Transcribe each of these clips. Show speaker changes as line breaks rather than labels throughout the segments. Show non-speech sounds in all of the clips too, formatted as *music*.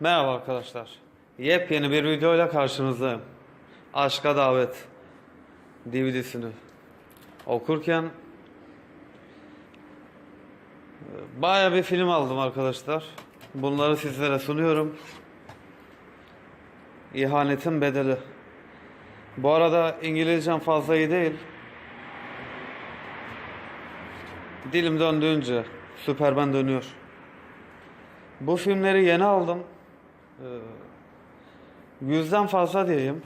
Merhaba arkadaşlar. Yepyeni bir videoyla karşınızdayım. Aşka Davet DVD'sini okurken e, baya bir film aldım arkadaşlar. Bunları sizlere sunuyorum. İhanetin bedeli. Bu arada İngilizcem fazla iyi değil. Dilim döndüğünce Süpermen dönüyor. Bu filmleri yeni aldım. Ee, yüzden fazla diyeyim.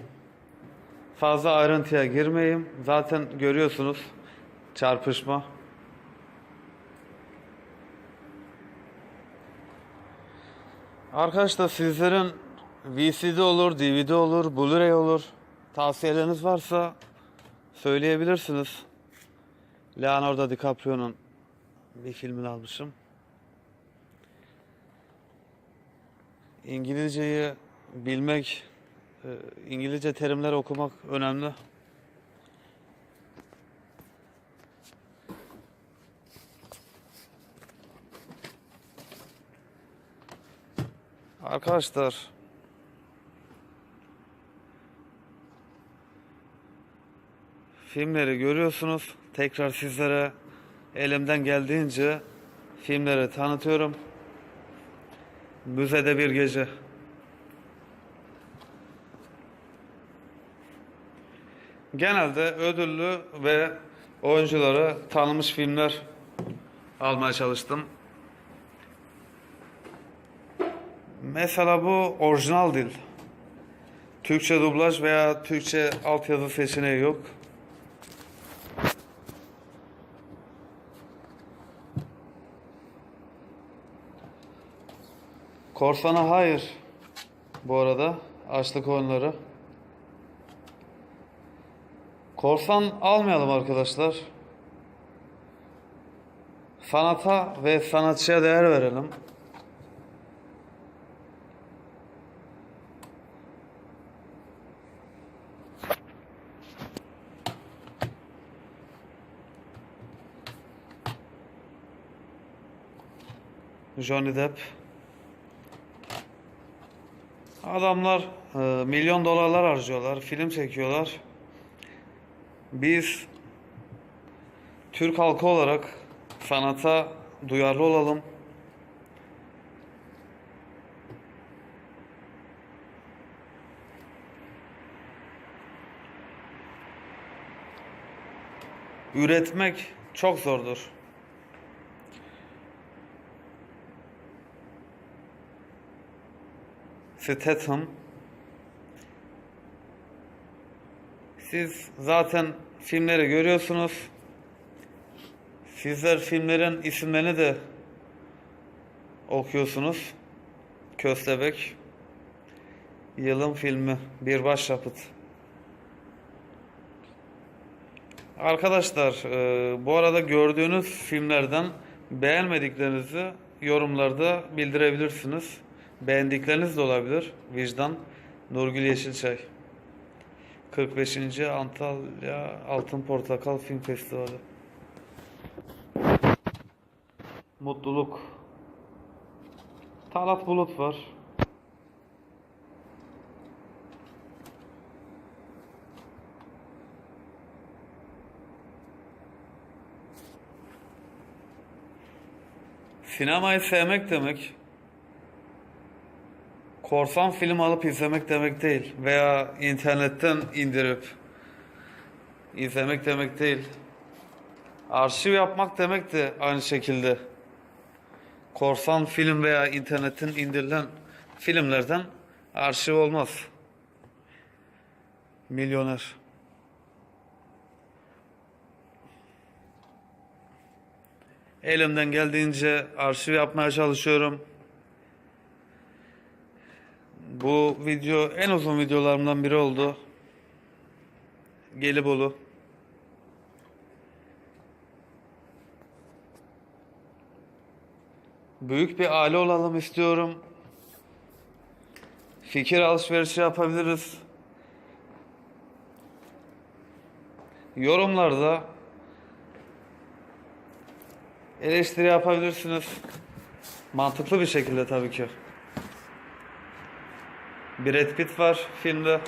Fazla ayrıntıya girmeyeyim. Zaten görüyorsunuz çarpışma. Arkadaşlar sizlerin VCD olur, DVD olur, Blu-ray olur. Tavsiyeleriniz varsa söyleyebilirsiniz. Leonardo DiCaprio'nun bir filmini almışım. İngilizceyi bilmek, e, İngilizce terimler okumak önemli. Arkadaşlar filmleri görüyorsunuz. Tekrar sizlere elimden geldiğince filmleri tanıtıyorum. Müzede bir gece. Genelde ödüllü ve oyuncuları tanınmış filmler almaya çalıştım. Mesela bu orijinal dil. Türkçe dublaj veya Türkçe altyazı seçeneği yok. Korsana hayır. Bu arada açlık oyunları. Korsan almayalım arkadaşlar. Sanata ve sanatçıya değer verelim. Johnny Depp. Adamlar e, milyon dolarlar harcıyorlar, film çekiyorlar. Biz Türk halkı olarak sanata duyarlı olalım. Üretmek çok zordur. Statham Siz zaten filmleri görüyorsunuz. Sizler filmlerin isimlerini de okuyorsunuz. Köstebek. Yılın filmi. Bir başyapıt. Arkadaşlar e, bu arada gördüğünüz filmlerden beğenmediklerinizi yorumlarda bildirebilirsiniz. Beğendikleriniz de olabilir. Vicdan. Nurgül Yeşilçay. 45. Antalya Altın Portakal Film Festivali. Mutluluk. Talat Bulut var. Sinemayı sevmek demek korsan film alıp izlemek demek değil veya internetten indirip izlemek demek değil. Arşiv yapmak demek de aynı şekilde. Korsan film veya internetten indirilen filmlerden arşiv olmaz. Milyoner. Elimden geldiğince arşiv yapmaya çalışıyorum. Bu video en uzun videolarımdan biri oldu. Gelibolu. Büyük bir aile olalım istiyorum. Fikir alışverişi yapabiliriz. Yorumlarda eleştiri yapabilirsiniz. Mantıklı bir şekilde tabii ki. Brad Pitt var filmde.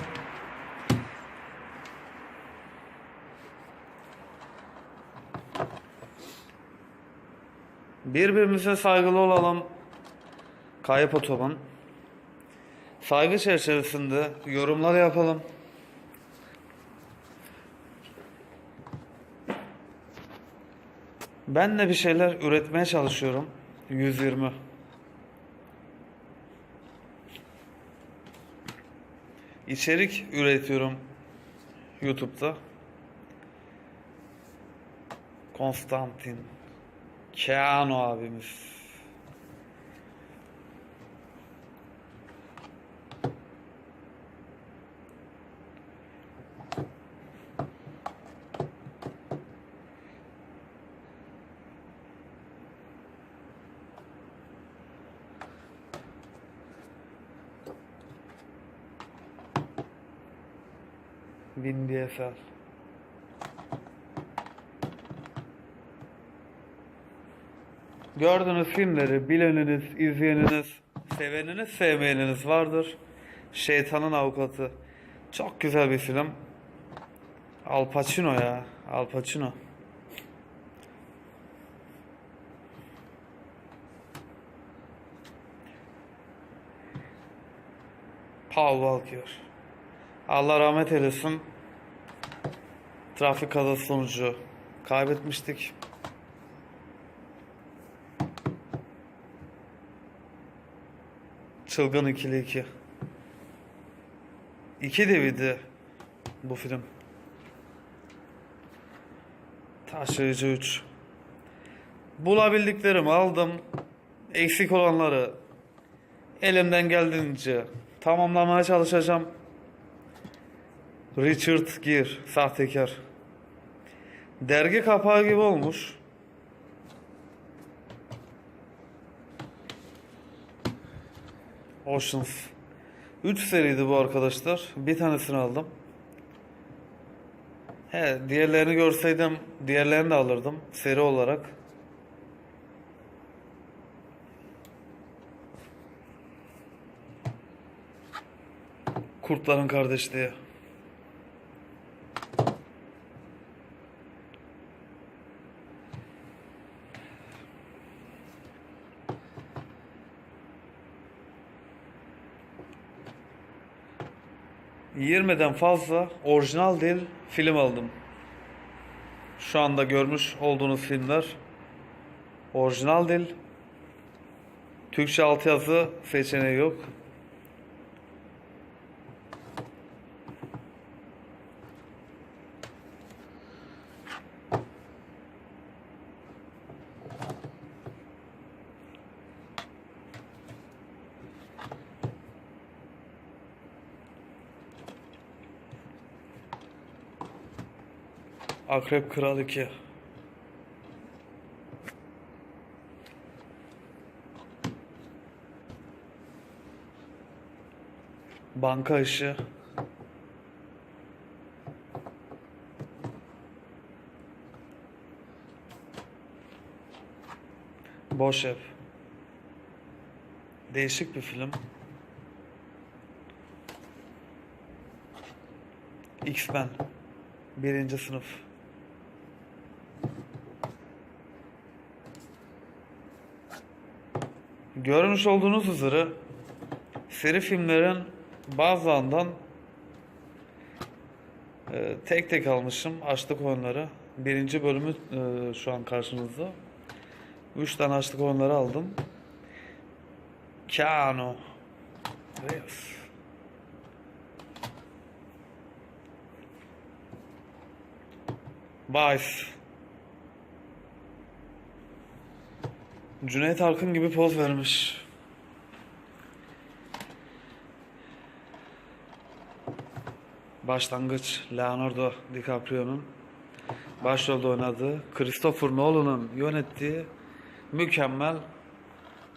Birbirimize saygılı olalım. Kayıp otoban. Saygı çerçevesinde yorumlar yapalım. Ben de bir şeyler üretmeye çalışıyorum. 120. İçerik üretiyorum YouTube'da. Konstantin Keanu abimiz. Vin Diesel. Gördüğünüz filmleri bileniniz, izleyeniniz, seveniniz, sevmeyeniniz vardır. Şeytanın Avukatı. Çok güzel bir film. Al Pacino ya. Al Pacino. Paul Walker. Allah rahmet eylesin. Trafik kazası sonucu kaybetmiştik. Çılgın ikili 2. 2 DVD bu film. Taşıyıcı 3. Bulabildiklerimi aldım. Eksik olanları elimden geldiğince tamamlamaya çalışacağım. Richard Gere, sahtekar. Dergi kapağı gibi olmuş. Oceans. 3 seriydi bu arkadaşlar. Bir tanesini aldım. He, diğerlerini görseydim diğerlerini de alırdım seri olarak. Kurtların Kardeşliği. ...20'den fazla orijinal dil film aldım. Şu anda görmüş olduğunuz filmler... ...orijinal dil... ...Türkçe altyazı seçeneği yok. Akrep Kral 2. Banka işi. Boş ev. Değişik bir film. X-Men. Birinci sınıf. Görmüş olduğunuz üzere seri filmlerin bazılarından e, tek tek almışım açlık oyunları. Birinci bölümü e, şu an karşınızda. Üç tane açlık oyunları aldım. Keanu Reeves. Vice. Cüneyt Arkın gibi poz vermiş. Başlangıç Leonardo DiCaprio'nun başrolde oynadığı Christopher Nolan'ın yönettiği mükemmel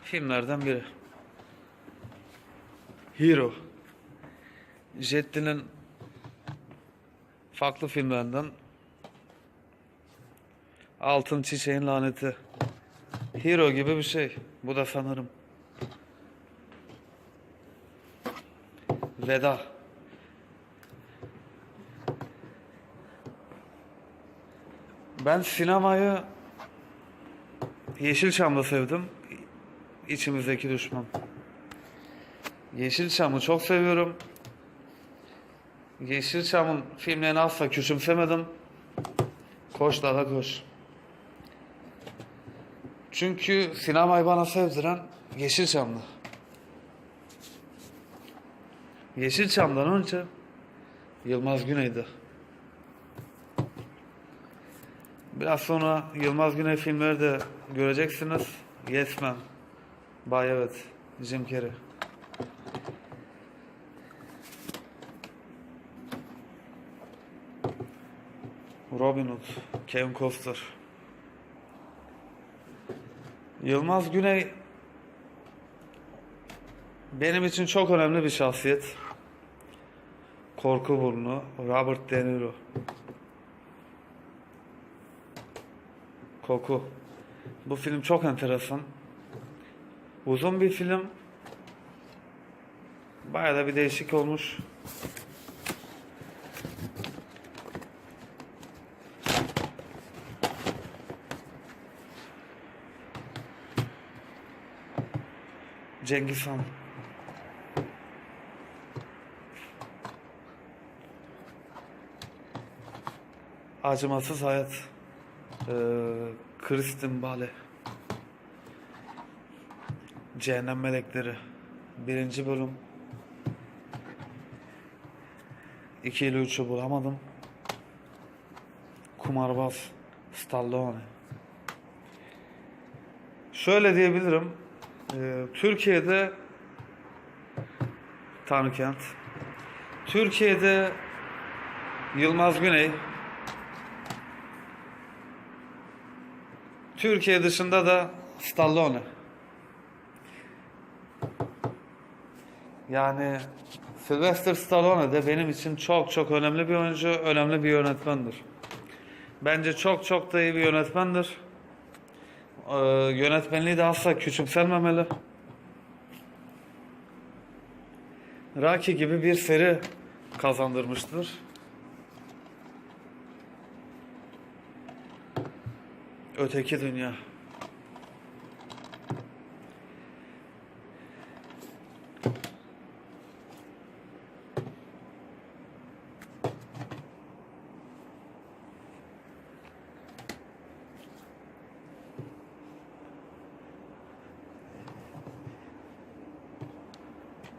filmlerden biri. Hero. Jet Li'nin farklı filmlerinden Altın Çiçeğin Laneti. Hero gibi bir şey. Bu da sanırım. Reda. Ben sinemayı Yeşilçam'da sevdim. İçimizdeki düşman. Yeşilçam'ı çok seviyorum. Yeşilçam'ın filmlerini asla küçümsemedim. Koş daha koş. Çünkü sinemayı bana sevdiren Yeşilçam'dı. Yeşilçam'dan önce Yılmaz Güney'di. Biraz sonra Yılmaz Güney filmleri de göreceksiniz. Yes Man. Bay evet. Jim Carrey. Robin Hood. Kevin Costner. Yılmaz Güney benim için çok önemli bir şahsiyet. Korku burnu Robert De Niro. Koku. Bu film çok enteresan. Uzun bir film. Bayağı da bir değişik olmuş. Cengiz Han. Acımasız hayat. Ee, Kristin Bale. Cehennem Melekleri. Birinci bölüm. 2 ile 3'ü bulamadım. Kumarbaz. Stallone. Şöyle diyebilirim. Ee, Türkiye'de Tanrıkent. Türkiye'de Yılmaz Güney. Türkiye dışında da Stallone. Yani Sylvester Stallone de benim için çok çok önemli bir oyuncu, önemli bir yönetmendir. Bence çok çok da iyi bir yönetmendir. Ee, yönetmenliği de asla küçümsenmemeli. Rocky gibi bir seri kazandırmıştır. Öteki Dünya.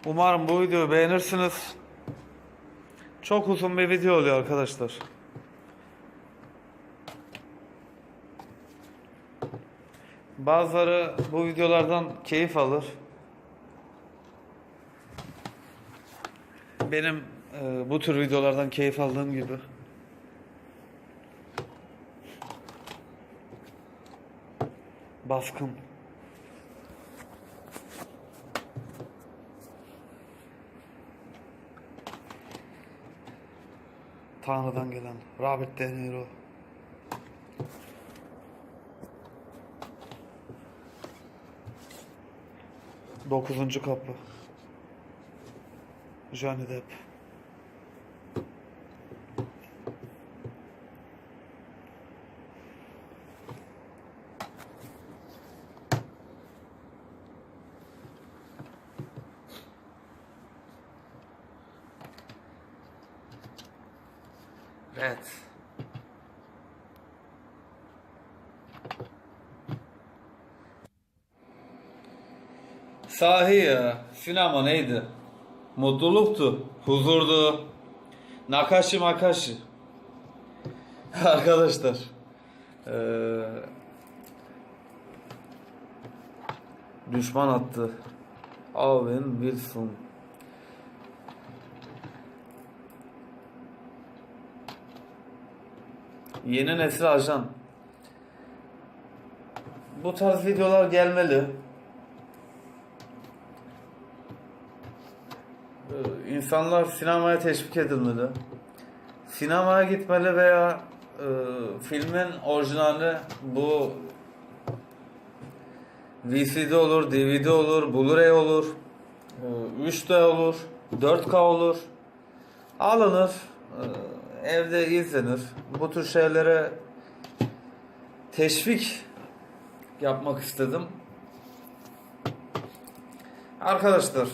Umarım bu videoyu beğenirsiniz. Çok uzun bir video oluyor arkadaşlar. Bazıları bu videolardan keyif alır. Benim e, bu tür videolardan keyif aldığım gibi. Baskın. Tanrı'dan gelen Robert De Niro. Dokuzuncu kapı. Johnny Depp. Evet. Sahi ya. Sinema neydi? Mutluluktu. Huzurdu. Nakashi makashi. *laughs* Arkadaşlar. Eee düşman attı. Owen Wilson. Yeni nesil ajan. Bu tarz videolar gelmeli. Ee, İnsanlar sinemaya teşvik edilmeli. Sinemaya gitmeli veya e, filmin orijinali bu VCD olur, DVD olur, Blu-ray olur, e, 3D olur. 4K olur. Alınır. e, Evde izlenir. Bu tür şeylere teşvik yapmak istedim. Arkadaşlar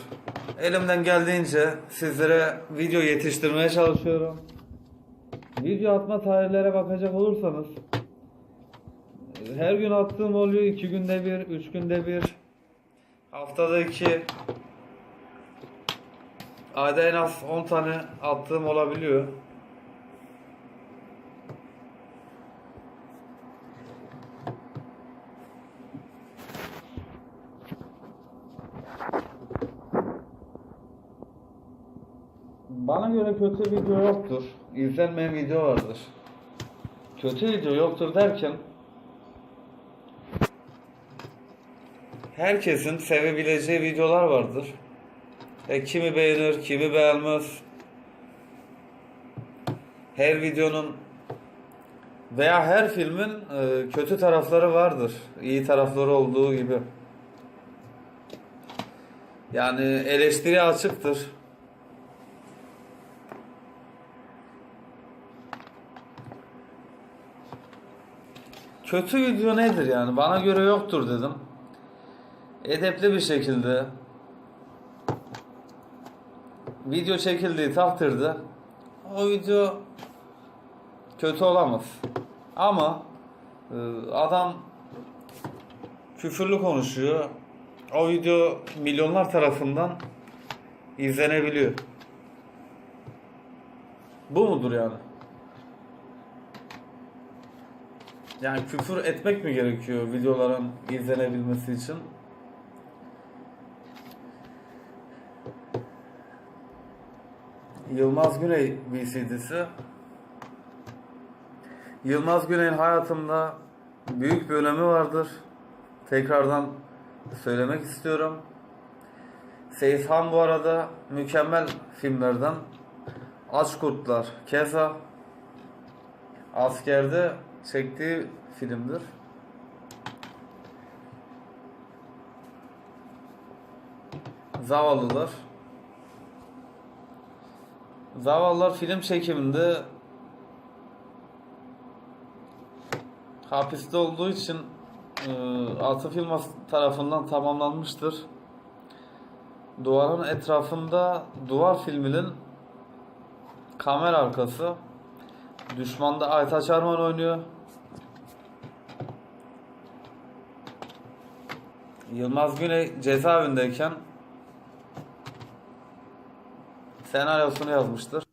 elimden geldiğince sizlere video yetiştirmeye çalışıyorum. Video atma tarihlere bakacak olursanız her gün attığım oluyor. iki günde bir, üç günde bir. Haftada iki. Ayda en az 10 tane attığım olabiliyor. Bana göre kötü video yoktur. İzlenmeyen video vardır. Kötü video yoktur derken herkesin sevebileceği videolar vardır. E, kimi beğenir, kimi beğenmez. Her videonun veya her filmin e, kötü tarafları vardır. İyi tarafları olduğu gibi. Yani eleştiri açıktır. Kötü video nedir yani? Bana göre yoktur dedim. Edepli bir şekilde video çekildiği takdirde o video kötü olamaz. Ama e, adam küfürlü konuşuyor. O video milyonlar tarafından izlenebiliyor. Bu mudur yani? Yani küfür etmek mi gerekiyor videoların izlenebilmesi için? Yılmaz Güney VCD'si. Yılmaz Güney'in hayatımda büyük bir önemi vardır. Tekrardan söylemek istiyorum. Seyithan bu arada mükemmel filmlerden. Aç Kurtlar, Keza askerde çektiği filmdir. Zavallılar. Zavallılar film çekiminde hapiste olduğu için e, Altı Film tarafından tamamlanmıştır. Duvarın etrafında Duvar filminin kamera arkası. Düşmanda Aytaç Arman oynuyor. Yılmaz Güney cezaevindeyken senaryosunu yazmıştır.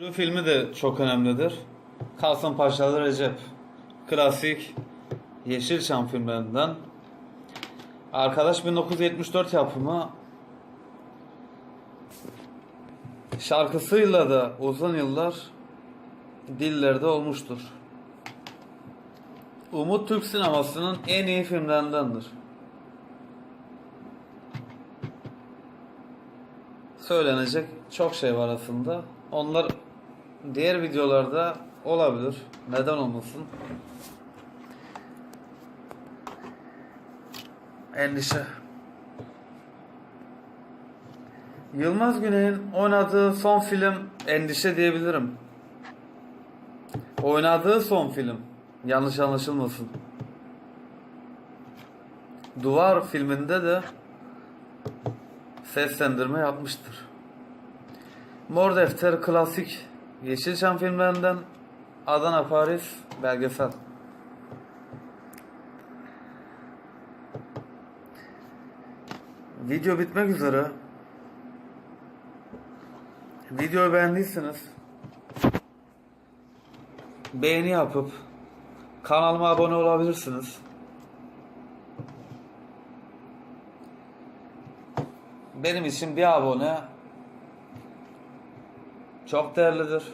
Bu filmi de çok önemlidir. Kasımpaşalı Recep. Klasik Yeşilçam filmlerinden. Arkadaş 1974 yapımı. Şarkısıyla da uzun yıllar dillerde olmuştur. Umut Türk sinemasının en iyi filmlerindendir. Söylenecek çok şey var aslında. Onlar diğer videolarda olabilir. Neden olmasın? Endişe. Yılmaz Güney'in oynadığı son film Endişe diyebilirim. Oynadığı son film. Yanlış anlaşılmasın. Duvar filminde de seslendirme yapmıştır. Mor Defter klasik Yeşilçam filmlerinden Adana Paris belgesel. Video bitmek üzere. Videoyu beğendiyseniz beğeni yapıp kanalıma abone olabilirsiniz. Benim için bir abone çok değerlidir.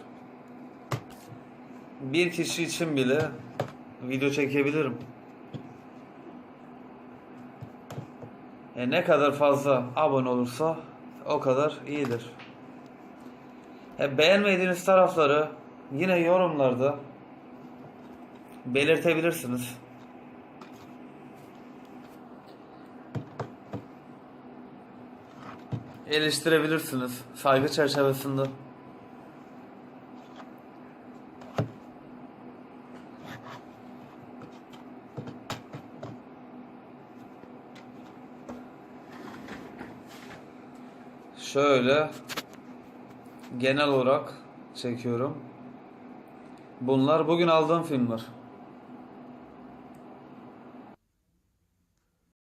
Bir kişi için bile video çekebilirim. E ne kadar fazla abone olursa o kadar iyidir. E beğenmediğiniz tarafları yine yorumlarda belirtebilirsiniz. eleştirebilirsiniz saygı çerçevesinde. Şöyle genel olarak çekiyorum. Bunlar bugün aldığım filmler.